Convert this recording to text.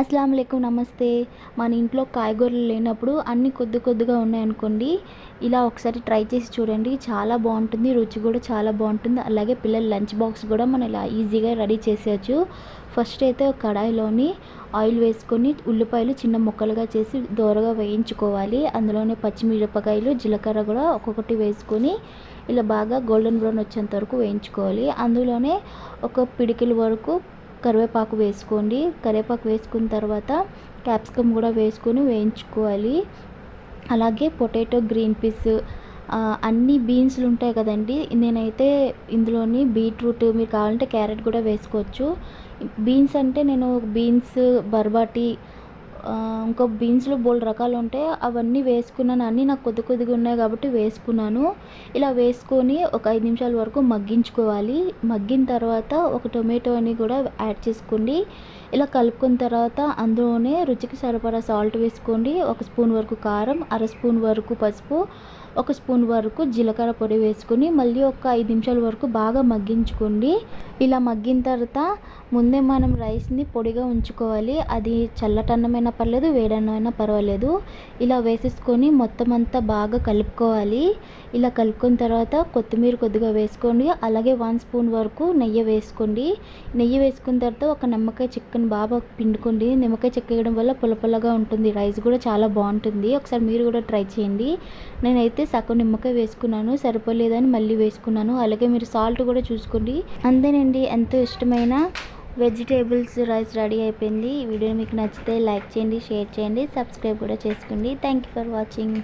అస్సలం లేకు నమస్తే. మన ఇంట్లో కాయగూరలు లేనప్పుడు అన్ని కొద్ది కొద్దిగా ఉన్నాయనుకోండి ఇలా ఒకసారి ట్రై చేసి చూడండి. చాలా బాగుంటుంది రుచి కూడా చాలా బాగుంటుంది. అలాగే పిల్లల లంచ్ బాక్స్ కూడా మనం ఇలా ఈజీగా రెడీ చేసేయచ్చు. ఫస్ట్ అయితే ఒక కడాయిలోని ఆయిల్ వేసుకొని ఉల్లిపాయలు చిన్న ముక్కలుగా చేసి దోరగా వేయించుకోవాలి. అందులోనే పచ్చిమిరపకాయలు జీలకర్ర కూడా ఒక్కొక్కటి వేసుకొని ఇలా బాగా గోల్డెన్ బ్రౌన్ వచ్చేంత వరకు వేయించుకోవాలి. అందులోనే ఒక పిడికిల వరకు కరివేపాకు వేసుకోండి. కరివేపాకు వేసుకున్న తర్వాత క్యాప్సికమ్ కూడా వేసుకొని వేయించుకోవాలి. అలాగే పొటాటో గ్రీన్ పీస్ అన్ని బీన్స్లు ఉంటాయి కదండి. నేనైతే ఇందులోని బీట్రూట్ మీరు కావాలంటే క్యారెట్ కూడా వేసుకోవచ్చు. బీన్స్ అంటే నేను బీన్స్ బర్బాటి ఇంకో బీన్స్లో బోల్డ్ రకాలు ఉంటాయి అవన్నీ వేసుకున్నాను. అన్నీ నాకు కొద్ది కొద్దిగా ఉన్నాయి కాబట్టి వేసుకున్నాను. ఇలా వేసుకొని ఒక ఐదు నిమిషాల వరకు మగ్గించుకోవాలి. మగ్గిన తర్వాత ఒక టొమాటోని కూడా యాడ్ చేసుకోండి. ఇలా కలుపుకున్న తర్వాత అందులోనే రుచికి సరిపడా సాల్ట్ వేసుకోండి. ఒక స్పూన్ వరకు కారం అర స్పూన్ వరకు పసుపు ఒక స్పూన్ వరకు జీలకర్ర పొడి వేసుకొని మళ్ళీ ఒక ఐదు నిమిషాల వరకు బాగా మగ్గించుకోండి. ఇలా మగ్గిన తర్వాత ముందే మనం రైస్ని పొడిగా ఉంచుకోవాలి. అది చల్లటన్నమైన పర్లేదు వేడన్నమైనా పర్వాలేదు. ఇలా వేసేసుకొని మొత్తం అంతా బాగా కలుపుకోవాలి. ఇలా కలుపుకున్న తర్వాత కొత్తిమీర కొద్దిగా వేసుకోండి. అలాగే వన్ స్పూన్ వరకు నెయ్యి వేసుకోండి. నెయ్యి వేసుకున్న తర్వాత ఒక నిమ్మకాయ చిక్కను బాగా పిండుకోండి. నిమ్మకాయ చెక్క వేయడం వల్ల పుల్ల ఉంటుంది. రైస్ కూడా చాలా బాగుంటుంది. ఒకసారి మీరు కూడా ట్రై చేయండి. నేనైతే సగం నిమ్మకాయ వేసుకున్నాను. సరిపోలేదని మళ్ళీ వేసుకున్నాను. అలాగే మీరు సాల్ట్ కూడా చూసుకోండి. అంతేనండి. ఎంతో ఇష్టమైన వెజిటేబుల్స్ రైస్ రెడీ అయిపోయింది. ఈ వీడియో మీకు నచ్చితే లైక్ చేయండి షేర్ చేయండి సబ్స్క్రైబ్ కూడా చేసుకోండి. Thank you for watching